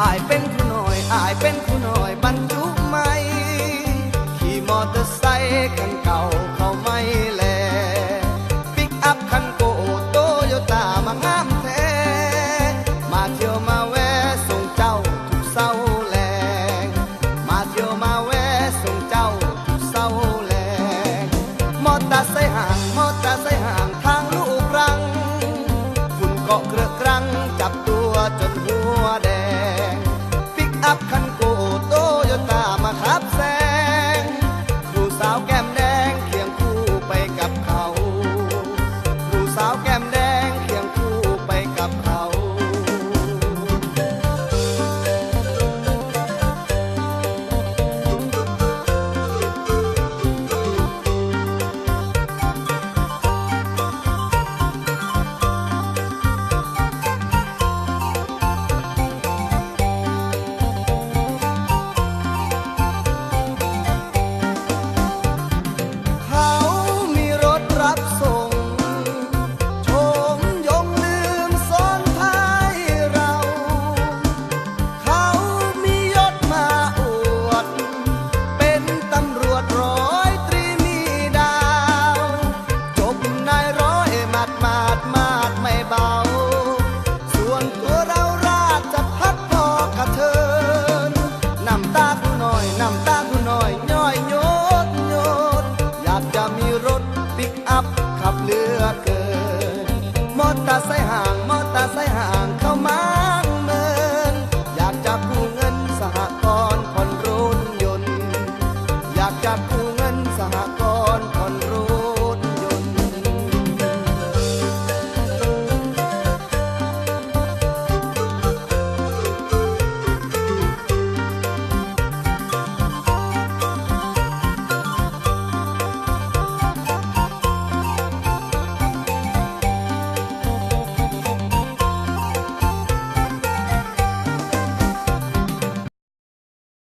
อายเป็นผู้น้อยอายเป็นผู้น้อยบรรจุไม่ขี่มอเตอร์ไซ อัพขับเรือเกินมอเตอร์ไซ